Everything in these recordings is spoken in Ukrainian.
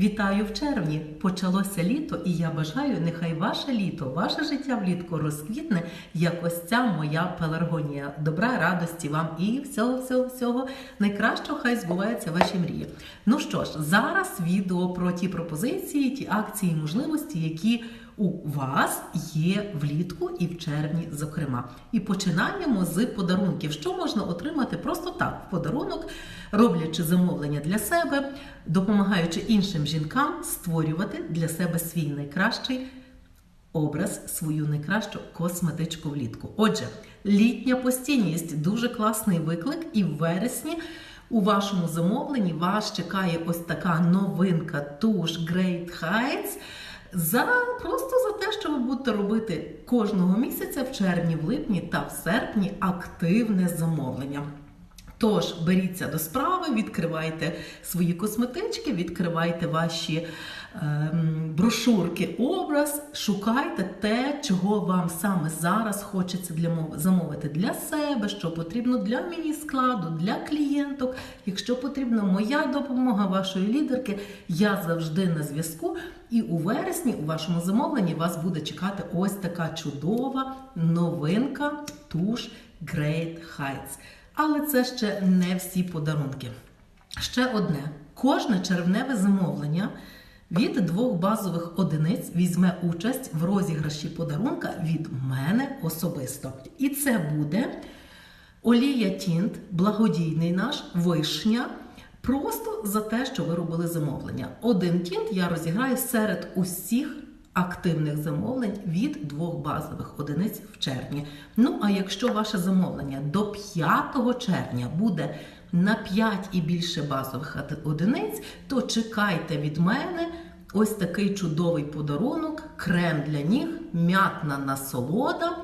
Вітаю в червні! Почалося літо, і я бажаю, нехай ваше літо, ваше життя влітку розквітне, як ось ця моя пеларгонія. Добра, радості вам і всього, всього, всього найкращого, хай збуваються ваші мрії. Ну що ж, зараз відео про ті пропозиції, ті акції, і можливості, які у вас є влітку і в червні, зокрема. І починаємо з подарунків, що можна отримати просто так в подарунок, роблячи замовлення для себе, допомагаючи іншим жінкам створювати для себе свій найкращий образ, свою найкращу косметичку влітку. Отже, літня постійність дуже класний виклик, і в вересні. У вашому замовленні вас чекає ось така новинка туш Great Heights за просто за те, що ви будете робити кожного місяця в червні, в липні та в серпні активне замовлення. Тож беріться до справи, відкривайте свої косметички, відкривайте ваші ем, брошурки, образ, шукайте те, чого вам саме зараз хочеться для замовити для себе, що потрібно для міні-складу, для клієнток. Якщо потрібна моя допомога вашої лідерки, я завжди на зв'язку. І у вересні у вашому замовленні вас буде чекати ось така чудова новинка туш Great Heights. Але це ще не всі подарунки. Ще одне: кожне червневе замовлення від двох базових одиниць візьме участь в розіграші подарунка від мене особисто. І це буде олія Тінт, благодійний наш вишня. Просто за те, що ви робили замовлення. Один тінт я розіграю серед усіх активних замовлень від двох базових одиниць в червні. Ну а якщо ваше замовлення до 5 червня буде на 5 і більше базових одиниць, то чекайте від мене ось такий чудовий подарунок, крем для ніг, м'ятна насолода.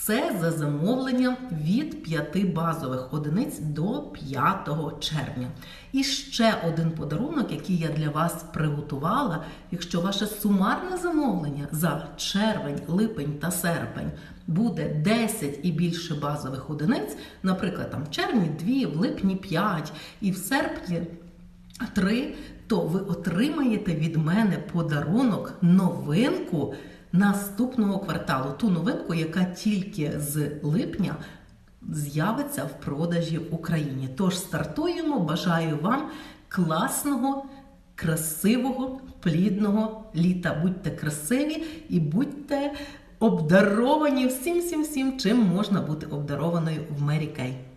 Це за замовленням від 5 базових одиниць до 5 червня. І ще один подарунок, який я для вас приготувала. Якщо ваше сумарне замовлення за червень, липень та серпень буде 10 і більше базових одиниць, наприклад, там в червні 2, в липні 5 і в серпні 3, то ви отримаєте від мене подарунок новинку наступного кварталу. Ту новинку, яка тільки з липня з'явиться в продажі в Україні. Тож стартуємо. Бажаю вам класного, красивого, плідного літа. Будьте красиві і будьте обдаровані всім, всім, всім, чим можна бути обдарованою в Мері Кей.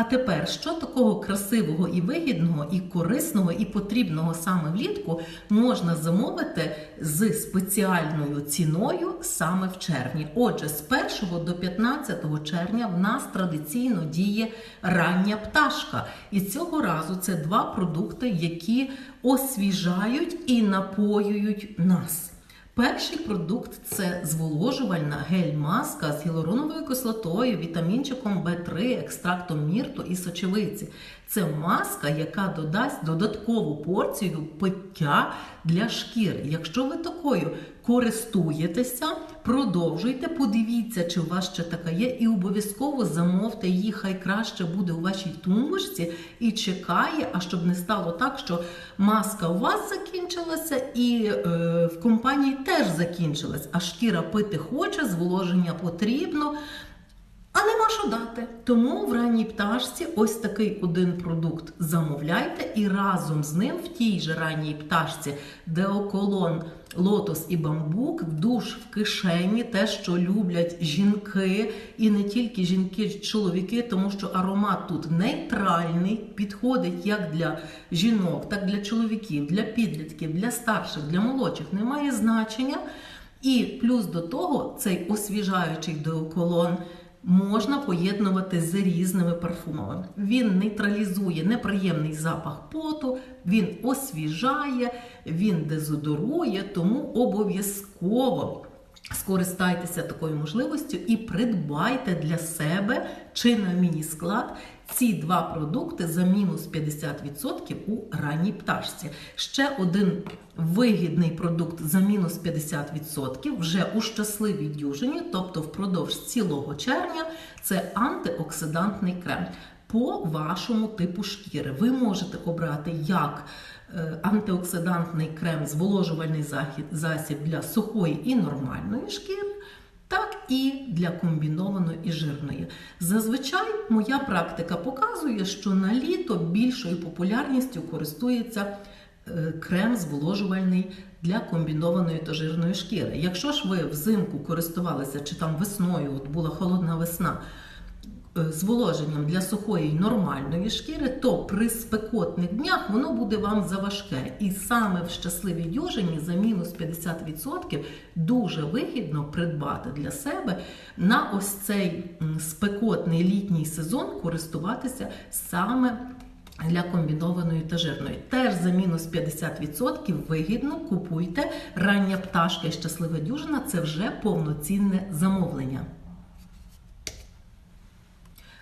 А тепер, що такого красивого і вигідного, і корисного, і потрібного саме влітку можна замовити з спеціальною ціною саме в червні? Отже, з 1 до 15 червня в нас традиційно діє рання пташка. І цього разу це два продукти, які освіжають і напоюють нас. Перший продукт це зволожувальна гель-маска з гіалуроновою кислотою, вітамінчиком В3, екстрактом мірту і сочевиці. Це маска, яка додасть додаткову порцію пиття для шкіри. Якщо ви такою користуєтеся, продовжуйте, подивіться, чи у вас ще така є, і обов'язково замовте її, хай краще буде у вашій тумбочці і чекає, а щоб не стало так, що маска у вас закінчилася, і е, в компанії теж закінчилась, а шкіра пити хоче, зволоження потрібно. А нема що дати. Тому в ранній пташці ось такий один продукт замовляйте, і разом з ним в тій же ранній пташці деоколон, лотос і бамбук, душ в кишені, те, що люблять жінки, і не тільки жінки, чоловіки, тому що аромат тут нейтральний, підходить як для жінок, так для чоловіків, для підлітків, для старших, для молодших. Немає значення. І плюс до того цей освіжаючий деоколон можна поєднувати з різними парфумами. Він нейтралізує неприємний запах поту, він освіжає, він дезодорує, тому обов'язково. Скористайтеся такою можливістю і придбайте для себе чи на міні-склад ці два продукти за мінус 50% у ранній пташці. Ще один вигідний продукт за мінус 50% вже у щасливій дюжині, тобто впродовж цілого червня, це антиоксидантний крем. По вашому типу шкіри ви можете обрати як антиоксидантний крем, зволожувальний засіб для сухої і нормальної шкіри, так і для комбінованої і жирної. Зазвичай моя практика показує, що на літо більшою популярністю користується е, крем зволожувальний для комбінованої та жирної шкіри. Якщо ж ви взимку користувалися чи там весною, от була холодна весна. Е, Зволоженням для сухої нормальної шкіри, то при спекотних днях воно буде вам заважке. І саме в щасливій дюжині за мінус 50% дуже вигідно придбати для себе на ось цей спекотний літній сезон користуватися саме для комбінованої та жирної. Теж за мінус 50% вигідно купуйте рання пташка і щаслива дюжина це вже повноцінне замовлення.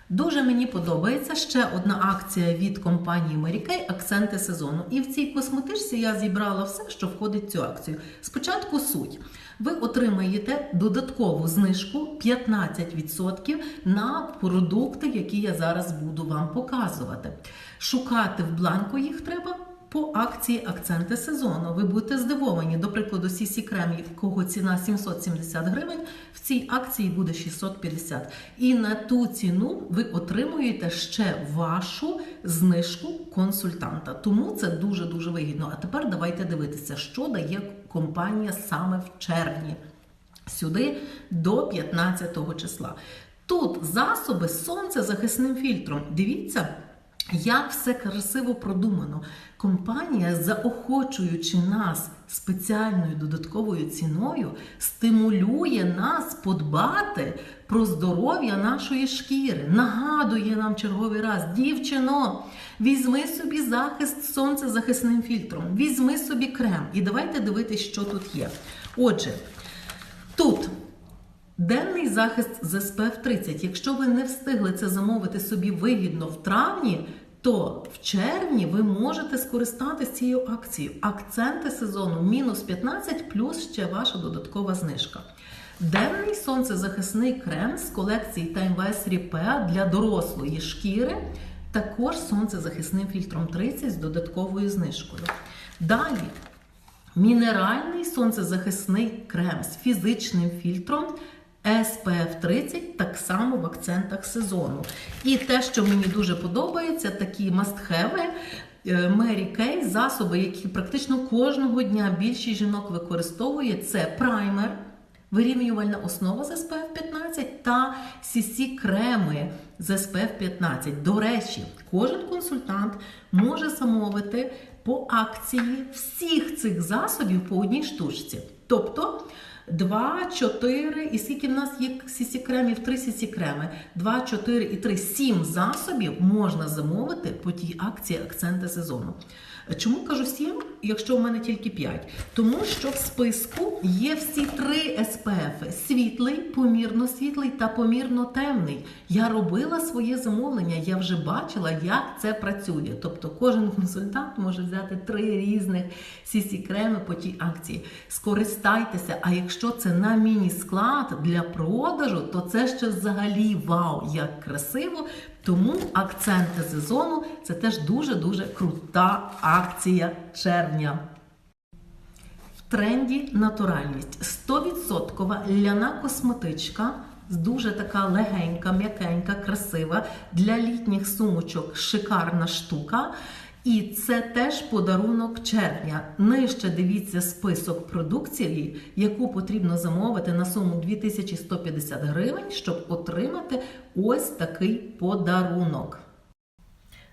Дуже мені подобається ще одна акція від компанії Mary Акценти сезону. І в цій косметичці я зібрала все, що входить в цю акцію. Спочатку суть. Ви отримаєте додаткову знижку 15% на продукти, які я зараз буду вам показувати. Шукати в бланку їх треба. По акції акценти сезону. Ви будете здивовані. До прикладу, Сісі Крем, кого ціна 770 гривень, в цій акції буде 650. І на ту ціну ви отримуєте ще вашу знижку консультанта. Тому це дуже дуже вигідно. А тепер давайте дивитися, що дає компанія саме в червні. Сюди до 15 числа. Тут засоби з сонцезахисним фільтром. Дивіться. Як все красиво продумано. Компанія, заохочуючи нас спеціальною додатковою ціною, стимулює нас подбати про здоров'я нашої шкіри. Нагадує нам черговий раз, дівчино, візьми собі захист з сонцезахисним фільтром, візьми собі крем. І давайте дивитись, що тут є. Отже, тут. Денний захист з SPF 30. Якщо ви не встигли це замовити собі вигідно в травні, то в червні ви можете скористатися цією акцією. Акценти сезону мінус 15 плюс ще ваша додаткова знижка. Денний сонцезахисний крем з колекції Time West Repair для дорослої шкіри, також сонцезахисним фільтром 30 з додатковою знижкою. Далі мінеральний сонцезахисний крем з фізичним фільтром. SPF 30 так само в акцентах сезону. І те, що мені дуже подобається, такі мастхеви Mary Kay, засоби, які практично кожного дня більшість жінок використовує, це праймер, вирівнювальна основа з SPF 15 та CC креми з SPF 15. До речі, кожен консультант може замовити по акції всіх цих засобів по одній штучці. Тобто 2, 4, і скільки в нас є сісі кремів, 3 сісі креми. 2, 4 і 3, 7 засобів можна замовити по тій акції акценти сезону. Чому кажу 7, якщо в мене тільки 5? Тому що в списку є всі три СПФ: світлий, помірно світлий та помірно темний. Я робила своє замовлення, я вже бачила, як це працює. Тобто кожен консультант може взяти три різних сісі креми по тій акції. Скористайтеся, а якщо це на міні-склад для продажу, то це ще взагалі вау, як красиво. Тому акценти сезону це теж дуже-дуже крута акція червня. В тренді натуральність. 100% ляна косметичка. Дуже така легенька, м'якенька, красива для літніх сумочок шикарна штука. І це теж подарунок червня. Нижче дивіться список продукції, яку потрібно замовити на суму 2150 гривень, щоб отримати ось такий подарунок.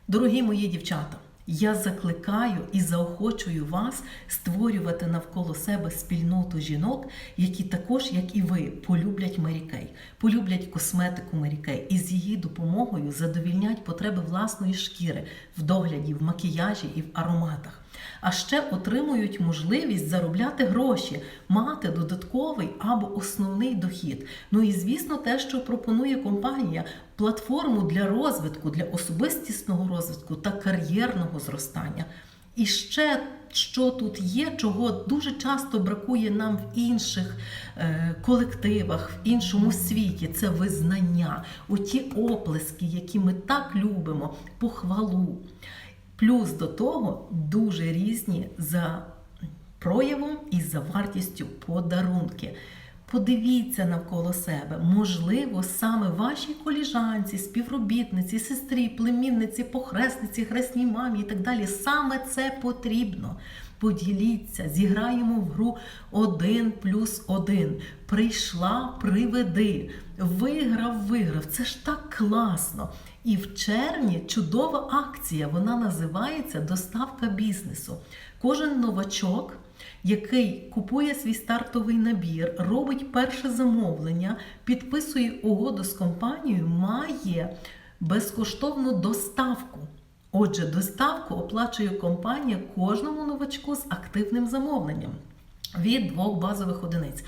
Дорогі мої дівчата, я закликаю і заохочую вас створювати навколо себе спільноту жінок, які також, як і ви, полюблять Kay, полюблять косметику Kay і з її допомогою задовільнять потреби власної шкіри в догляді, в макіяжі і в ароматах. А ще отримують можливість заробляти гроші, мати додатковий або основний дохід. Ну і звісно, те, що пропонує компанія платформу для розвитку, для особистісного розвитку та кар'єрного зростання. І ще що тут є, чого дуже часто бракує нам в інших е, колективах, в іншому світі, це визнання, оті оплески, які ми так любимо, похвалу. Плюс до того дуже різні за проявом і за вартістю подарунки. Подивіться навколо себе, можливо, саме вашій коліжанці, співробітниці, сестрі, племінниці, похресниці, хресній мамі і так далі. Саме це потрібно. Поділіться, зіграємо в гру один плюс один. Прийшла, приведи, виграв, виграв. Це ж так класно. І в червні чудова акція. Вона називається Доставка бізнесу. Кожен новачок який купує свій стартовий набір, робить перше замовлення, підписує угоду з компанією, має безкоштовну доставку. Отже, доставку оплачує компанія кожному новачку з активним замовленням від двох базових одиниць.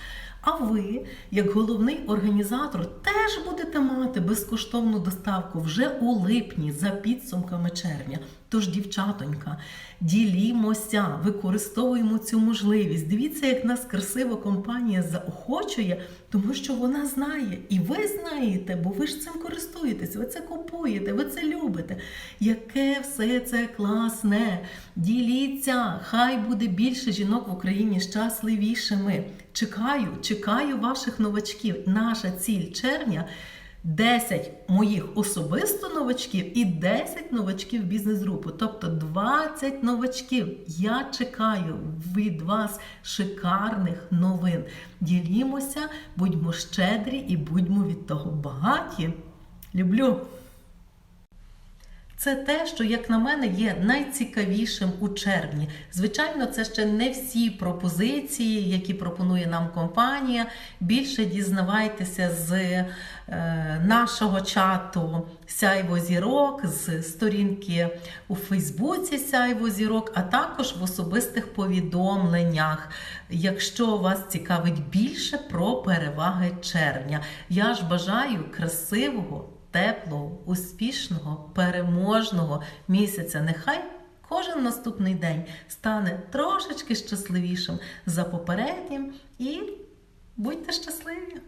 А ви, як головний організатор, теж будете мати безкоштовну доставку вже у липні за підсумками червня. Тож, дівчатонька, ділімося, використовуємо цю можливість. Дивіться, як нас красива компанія заохочує, тому що вона знає, і ви знаєте, бо ви ж цим користуєтесь, ви це купуєте, ви це любите. Яке все це класне! Діліться! Хай буде більше жінок в Україні щасливішими. Чекаю, чекаю ваших новачків. Наша ціль червня. 10 моїх особисто новачків і 10 новачків бізнес-групи, тобто 20 новачків. Я чекаю від вас шикарних новин. Ділімося, будьмо щедрі і будьмо від того багаті. Люблю! Це те, що, як на мене, є найцікавішим у червні. Звичайно, це ще не всі пропозиції, які пропонує нам компанія. Більше дізнавайтеся з е, нашого чату Сяйво Зірок, з сторінки у Фейсбуці Сяйво Зірок, а також в особистих повідомленнях. Якщо вас цікавить більше про переваги червня, я ж бажаю красивого теплого, успішного, переможного місяця. Нехай кожен наступний день стане трошечки щасливішим за попереднім і будьте щасливі!